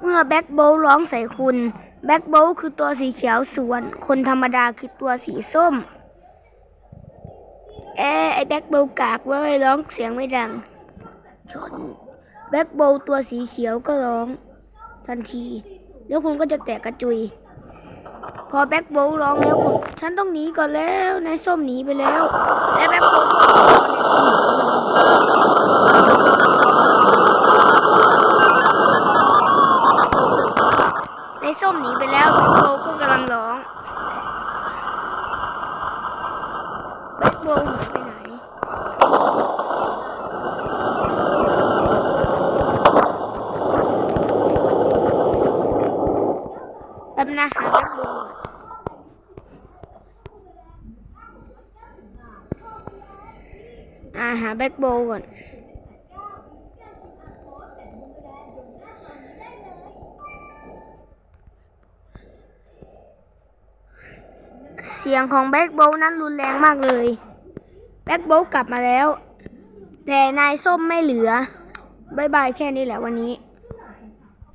เมื่อแบ็คโบว์ร้องใส่คุณ แบ็คโบว์คือตัวสีเขียวส่วน คนธรรมดาคือตัวสีส้ม เอ๊ะไอแบ็คโบว์กากเว้ยร้องเสียงไม่ดัง ชน แบ็คโบว์ตัวสีเขียวก็ร้อง ทันที แล้วคุณก็จะแตกกระจุย พอแบ็คโบว์ร้องแล้วคุณฉันต้องหนีก่อนแล้วนายส้มหนีไปแล้วและแบ็คโบ ในส้มหนีไปแล้วแบ็คโบก็กำลังร้องแบ็คโบหนีไปไหนแป๊บนะหาแบ็คโบว์ก่อนอ่าหาแบ็คโบก่อน สียงของแบ็กโบนั้นรุนแรงมากเลย แบ็กโบกลับมาแล้ว แต่นายส้มไม่เหลือบายบายแค่นี้แหละวันนี้